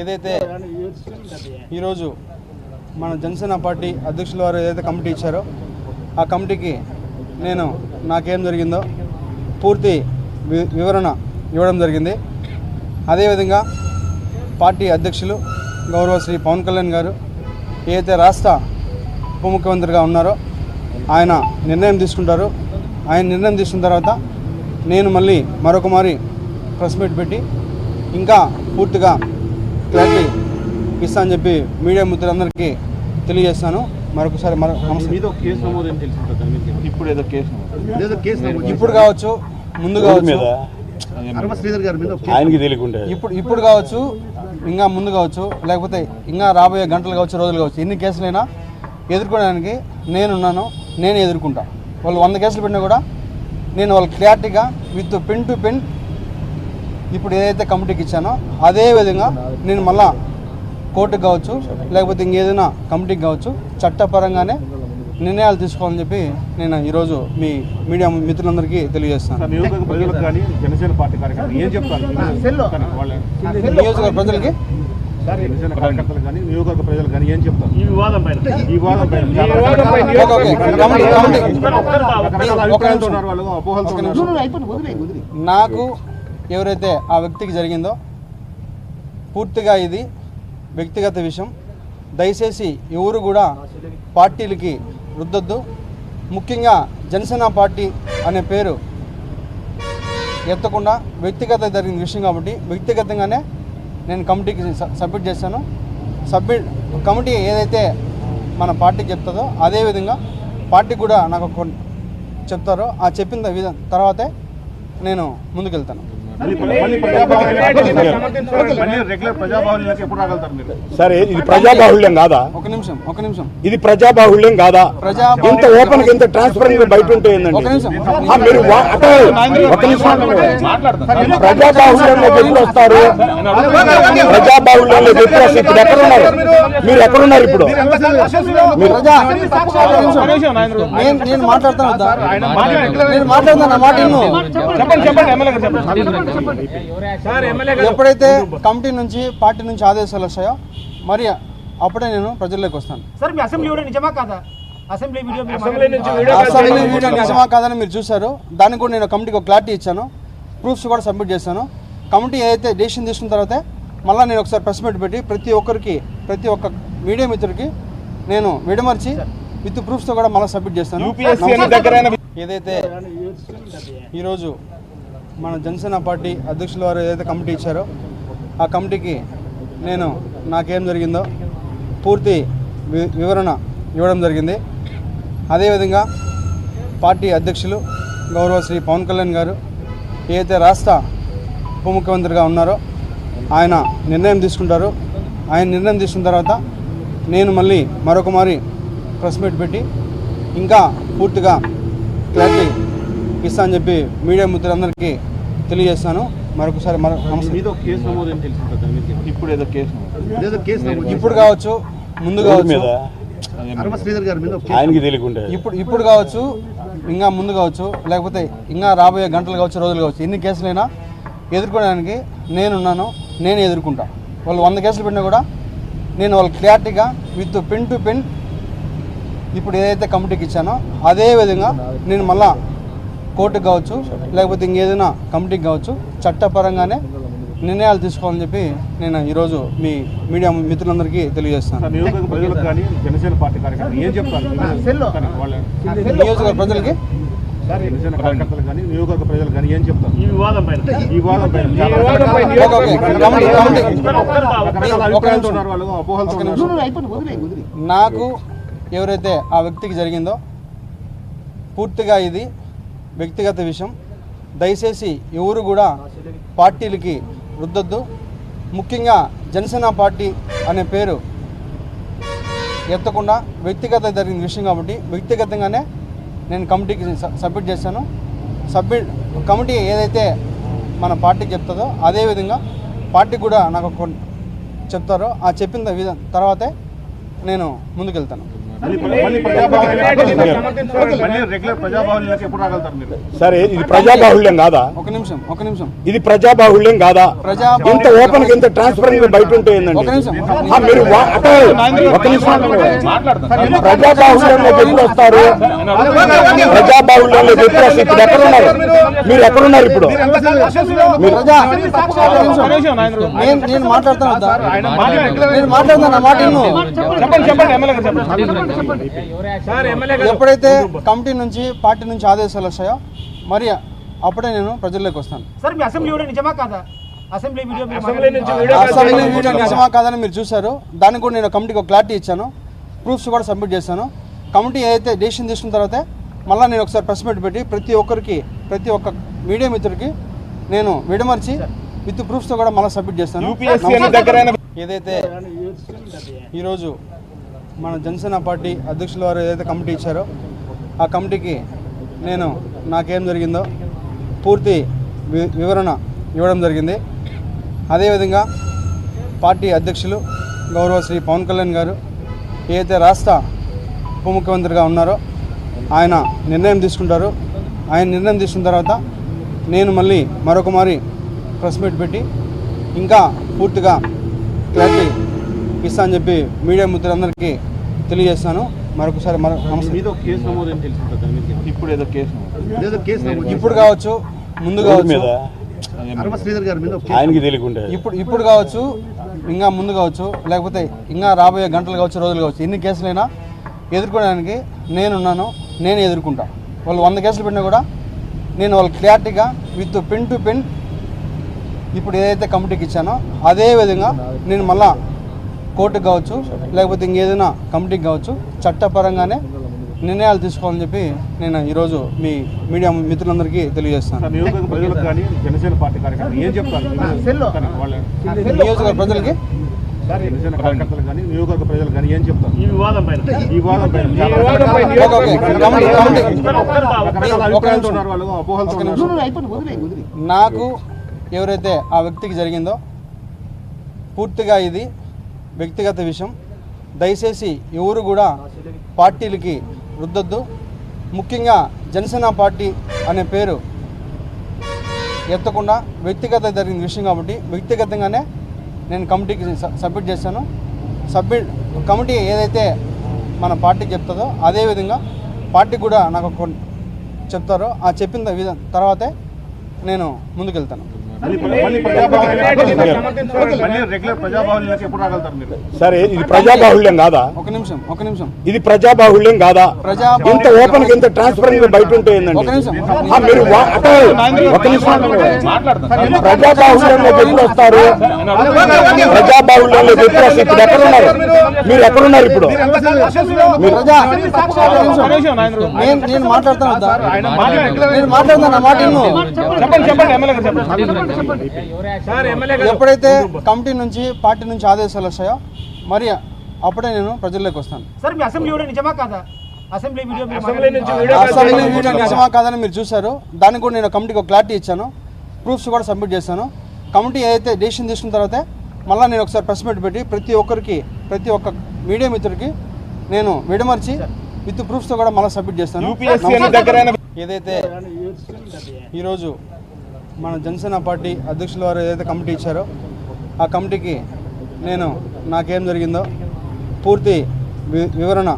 ఏదైతే ఈరోజు మన జనసేన పార్టీ అధ్యక్షుల వారు ఏదైతే కమిటీ ఇచ్చారో ఆ కమిటీకి నేను నాకేం జరిగిందో పూర్తి వివరణ ఇవ్వడం జరిగింది. అదేవిధంగా పార్టీ అధ్యక్షులు గౌరవ శ్రీ పవన్ కళ్యాణ్ గారు ఏదైతే రాష్ట్ర ఉప ముఖ్యమంత్రిగా ఉన్నారో ఆయన నిర్ణయం తీసుకుంటారు. ఆయన నిర్ణయం తీసుకున్న తర్వాత నేను మళ్ళీ మరొక మారి ప్రెస్ మీట్ పెట్టి ఇంకా పూర్తిగా క్లారిటీ ఇస్తా అని చెప్పి మీడియా మిత్రులందరికీ తెలియజేస్తాను. మరొకసారి మరో నమస్తే. మీద ఒక కేసు నమోదు తెలిసింది ఇప్పుడు ఏదో కేసు నమోదు. ఏదో కేసు నమోదు ఇప్పుడు కావచ్చు ముందు కావచ్చు. మీద. అరవ శ్రీధర్ గారి మీద ఒక కేసు ఆయనకి తెలియకుండా ఇప్పుడు ఇప్పుడు కావచ్చు ఇంకా ముందు కావచ్చు లేకపోతే ఇంకా రాబోయే గంటలు కావచ్చు రోజులు కావచ్చు ఎన్ని కేసులైనా ఎదుర్కోవడానికి నేనున్నాను నేను ఎదుర్కొంటా. వాళ్ళు వంద కేసులు పెట్టినా కూడా నేను వాళ్ళకి క్లారిటీగా విత్ పెన్ టు పెన్ ఇప్పుడు ఏదైతే కమిటీకి ఇచ్చానో అదే విధంగా నేను మళ్ళా కోర్టుకు కావచ్చు లేకపోతే ఇంకేదైనా కమిటీకి కావచ్చు చట్టపరంగానే నిర్ణయాలు తీసుకోవాలని చెప్పి నేను ఈరోజు మీ మీడియా మిత్రులందరికీ తెలియజేస్తాను. సార్ నియోజకవర్గ ప్రజలకు నాకు ఎవరైతే ఆ వ్యక్తికి జరిగిందో పూర్తిగా ఇది వ్యక్తిగత విషయం. దయచేసి ఎవరు కూడా పార్టీలకి రుద్దొద్దు. ముఖ్యంగా జనసేన పార్టీ అనే పేరు ఎత్తకుండా వ్యక్తిగత జరిగిన విషయం కాబట్టి వ్యక్తిగతంగానే నేను కమిటీకి సబ్మిట్ చేశాను. సబ్మిట్ కమిటీ ఏదైతే మన పార్టీకి చెప్తుందో అదే విధంగా పార్టీ కూడా నాకు కొన్ని చెప్తారో ఆ చెప్పిన విధ తర్వాతే నేను ముందుకెళ్తాను. సరే ఇది ప్రజాబాహుళ్యం కాదా? ఒక నిమిషం ఒక నిమిషం. ఇది ప్రజాబాహుళ్యం కాదా? ఇంత ఓపెన్గా ఇంత ట్రాన్స్పరెంట్గా బయట ఉంటే ఏందండి? ఒక నిమిషం. ఆ, మీరు ఒక నిమిషం. ప్రజాబాహుళ్యంలోకి ఎప్పుడు వస్తారు? ప్రజాబాహుళ్యంలోకి ఎప్పుడు వస్తారు? ఇప్పుడు ఎక్కడ ఉన్నారు మీరు ఎక్కడున్నారు ఇప్పుడు. నేను నేను మాట్లాడతాను? నేను మాట్లాడతాను నా మాట. చెప్పండి చెప్పండి ఎమ్మెల్యే గారు చెప్పండి. ఎప్పుడైతే కమిటీ నుంచి పార్టీ నుంచి ఆదేశాలు వస్తాయో మరి అప్పుడే నేను ప్రజల్లోకి వస్తాను. సార్ మీ అసెంబ్లీ వీడియో నిజమా కాదా? అసెంబ్లీ వీడియో మీరు అసెంబ్లీ నుంచి అసెంబ్లీ వీడియో నిజమా కాదని మీరు చూశారు. దానికి కూడా నేను కమిటీకి ఒక క్లారిటీ ఇచ్చాను. ప్రూఫ్స్ కూడా సబ్మిట్ చేశాను. కమిటీ ఏదైతే డెసిషన్ తీసుకున్న తర్వాతే మళ్ళీ నేను ఒకసారి ప్రెస్ మీట్ పెట్టి ప్రతి ఒక్కరికి ప్రతి ఒక్క మీడియా మిత్రుడికి నేను విడమర్చి విత్ ప్రూఫ్స్తో కూడా మళ్ళీ సబ్మిట్ చేస్తాను. ఏదైతే ఈరోజు మన జనసేన పార్టీ అధ్యక్షుల వారు ఏదైతే కమిటీ ఇచ్చారో ఆ కమిటీకి నేను నాకేం జరిగిందో పూర్తి వివరణ ఇవ్వడం జరిగింది. అదేవిధంగా పార్టీ అధ్యక్షులు గౌరవ శ్రీ పవన్ కళ్యాణ్ గారు ఏదైతే రాష్ట్ర ఉప ముఖ్యమంత్రిగా ఉన్నారో ఆయన నిర్ణయం తీసుకుంటారు. ఆయన నిర్ణయం తీసుకున్న తర్వాత నేను మళ్ళీ మరొక మారి ప్రెస్ మీట్ పెట్టి ఇంకా పూర్తిగా క్లారిటీ ఇస్తా అని చెప్పి మీడియా మిత్రులందరికీ తెలియజేస్తాను. మరొకసారి ఇప్పుడు ఏదో కేసు ఇప్పుడు కావచ్చు ముందు కావచ్చు. మీద? అరవ శ్రీధర్ గారి మీద ఒక కేసు ఆయనకి తెలియకుండా ఇప్పుడు ఇప్పుడు కావచ్చు ఇంకా ముందు కావచ్చు లేకపోతే ఇంకా రాబోయే గంటలు కావచ్చు రోజులు కావచ్చు ఎన్ని కేసులైనా ఎదుర్కోవడానికి నేనున్నాను నేను ఎదుర్కొంటా. వాళ్ళు వంద కేసులు పెట్టినా కూడా నేను వాళ్ళకి క్లారిటీగా విత్ పెన్ టు పెన్ ఇప్పుడు ఏదైతే కమిటీకి ఇచ్చానో అదే విధంగా నేను మళ్ళా కోర్టుకు కావచ్చు లేకపోతే ఇంకేదైనా కమిటీకి కావచ్చు చట్టపరంగానే నిర్ణయాలు తీసుకోవాలని చెప్పి నేను ఈరోజు మీ మీడియా మిత్రులందరికీ తెలియజేస్తాను. నియోజకవర్గ ప్రజలకు నాకు ఎవరైతే ఆ వ్యక్తికి జరిగిందో పూర్తిగా ఇది వ్యక్తిగత విషయం. దయచేసి ఎవరు కూడా పార్టీలకి రుద్దొద్దు. ముఖ్యంగా జనసేన పార్టీ అనే పేరు ఎత్తకుండా వ్యక్తిగత జరిగిన విషయం కాబట్టి వ్యక్తిగతంగానే నేను కమిటీకి సబ్మిట్ చేశాను. సబ్మిట్ కమిటీ ఏదైతే మన పార్టీకి చెప్తుందో అదే విధంగా పార్టీ కూడా నాకు చెప్తారో ఆ చెప్పిన విధ తర్వాతే నేను ముందుకెళ్తాను. సరే ఇది ప్రజాబాహుళ్యం కాదా? ఒక నిమిషం ఒక నిమిషం. ఇది ప్రజాబాహుళ్యం కాదా? ఇంత ఓపెన్గా ఇంత ట్రాన్స్పరెంట్ బయట ఉంటే మీరు ఒక నిమిషం. ప్రజాబాహుళ్యంలో ఎప్పుడు వస్తారు? ప్రజాబాహుళ్యంలో ఎప్పుడు వస్తారు? ఇప్పుడు ఎక్కడున్నారు మీరు ఎక్కడున్నారు ఇప్పుడు. నేను మాట్లాడతాను? నేను మాట్లాడతాను మాట. చెప్పండి చెప్పండి. ఎప్పుడైతే కమిటీ నుంచి పార్టీ నుంచి ఆదేశాలు వస్తాయో మరి అప్పుడే నేను ప్రజల్లోకి వస్తాను. సార్ మీ అసెంబ్లీ వీడియో నిజమా కాదా? అసెంబ్లీ వీడియో అసెంబ్లీ నుంచి అసెంబ్లీ వీడియో నిజమా కాదని మీరు చూశారు. దానికి కూడా నేను కమిటీకి ఒక క్లారిటీ ఇచ్చాను. ప్రూఫ్స్ కూడా సబ్మిట్ చేశాను. కమిటీ ఏదైతే డెసిషన్ తీసుకున్న తర్వాతే మళ్ళీ నేను ఒకసారి ప్రెస్ మీట్ పెట్టి ప్రతి ఒక్కరికి ప్రతి ఒక్క మీడియా మిత్రుడికి నేను విడమర్చి విత్ ప్రూఫ్స్తో కూడా మళ్ళీ సబ్మిట్ చేస్తాను. ఏదైతే ఈరోజు మన జనసేన పార్టీ అధ్యక్షుల వారు ఏదైతే కమిటీ ఇచ్చారో ఆ కమిటీకి నేను నాకేం జరిగిందో పూర్తి వివరణ ఇవ్వడం జరిగింది. అదేవిధంగా పార్టీ అధ్యక్షులు గౌరవ శ్రీ పవన్ కళ్యాణ్ గారు ఏదైతే రాష్ట్ర ఉప ముఖ్యమంత్రిగా ఉన్నారో ఆయన నిర్ణయం తీసుకుంటారు. ఆయన నిర్ణయం తీసుకున్న తర్వాత నేను మళ్ళీ మరొక మారి ప్రెస్ మీట్ పెట్టి ఇంకా పూర్తిగా క్లారిటీ ఇస్తా అని చెప్పి మీడియా మిత్రులందరికీ తెలియజేస్తాను. మరొకసారి ఇప్పుడు ఏదో కేసు ఏదో కేసు నమోదు ఇప్పుడు కావచ్చు ముందు కావచ్చు. ఆయనకి తెలియకుండా ఇప్పుడు ఇప్పుడు కావచ్చు ఇంకా ముందు కావచ్చు లేకపోతే ఇంకా రాబోయే గంటలు కావచ్చు రోజులు కావచ్చు ఎన్ని కేసులైనా ఎదుర్కోవడానికి నేనున్నాను నేను ఎదుర్కొంటా. వాళ్ళు వంద కేసులు పెట్టినా కూడా నేను వాళ్ళు క్లారిటీగా విత్ పెన్ టు పెన్ ఇప్పుడు ఏదైతే కమిటీకి ఇచ్చానో అదే విధంగా నేను మళ్ళా కోర్టుకు కావచ్చు లేకపోతే ఇంకేదైనా కమిటీకి కావచ్చు చట్టపరంగానే నిర్ణయాలు తీసుకోవాలని చెప్పి నేను ఈరోజు మీ మీడియా మిత్రులందరికీ తెలియజేస్తాను. నియోజకవర్గ ప్రజలకు నాకు ఎవరైతే ఆ వ్యక్తికి జరిగిందో పూర్తిగా ఇది వ్యక్తిగత విషయం. దయచేసి ఎవరు కూడా పార్టీలకి రుద్దొద్దు. ముఖ్యంగా జనసేన పార్టీ అనే పేరు ఎత్తకుండా వ్యక్తిగత జరిగిన విషయం కాబట్టి వ్యక్తిగతంగానే నేను కమిటీకి సబ్మిట్ చేశాను. సబ్మిట్ కమిటీ ఏదైతే మన పార్టీకి చెప్తుందో అదే విధంగా పార్టీ కూడా నాకు చెప్తారో ఆ చెప్పిన విధ తర్వాతే నేను ముందుకెళ్తాను. సరే ఇది ప్రజాబాహుళ్యం కాదా? ఒక నిమిషం ఒక నిమిషం. ఇది ప్రజాబాహుళ్యం కాదా? ఇంత ఓపెన్ ఇంత ట్రాన్స్పరెంట్ బయట ఉంటే. ఆ, మీరు ఒక నిమిషం. ప్రజాబాహుళ్యంలో ఎప్పుడు వస్తారు? ప్రజాబాహుళ్యంలో ఎప్పుడు వస్తారు? ఇప్పుడు ఎక్కడున్నారు? మీరు ఎక్కడున్నారు ఇప్పుడు? ప్రజా ఒక నిమిషం. నేను నేను మాట్లాడతాను. వద్దా? నేను మాట్లాడతాను. నా మాట. చెప్పండి చెప్పండి. ఎప్పుడైతే కమిటీ నుంచి పార్టీ నుంచి ఆదేశాలు వస్తాయో మరి అప్పుడే నేను ప్రజల్లోకి వస్తాను. సార్ మీ అసెంబ్లీ వీడియో నిజమా కాదా? అసెంబ్లీ వీడియో అసెంబ్లీ నుంచి అసెంబ్లీ వీడియో నిజమా కాదని మీరు చూశారు. దానికి కూడా నేను కమిటీకి ఒక క్లారిటీ ఇచ్చాను. ప్రూఫ్స్ కూడా సబ్మిట్ చేశాను. కమిటీ ఏదైతే డెసిషన్ తీసుకున్న తర్వాతే మళ్ళీ నేను ఒకసారి ప్రెస్ మీట్ పెట్టి ప్రతి ఒక్కరికి ప్రతి ఒక్క మీడియా మిత్రుడికి నేను విడమర్చి విత్ ప్రూఫ్స్తో కూడా మళ్ళీ సబ్మిట్ చేస్తాను. ఏదైతే ఈరోజు మన జనసేన పార్టీ అధ్యక్షుల వారు ఏదైతే కమిటీ ఇచ్చారో ఆ కమిటీకి నేను నాకేం జరిగిందో పూర్తి వివరణ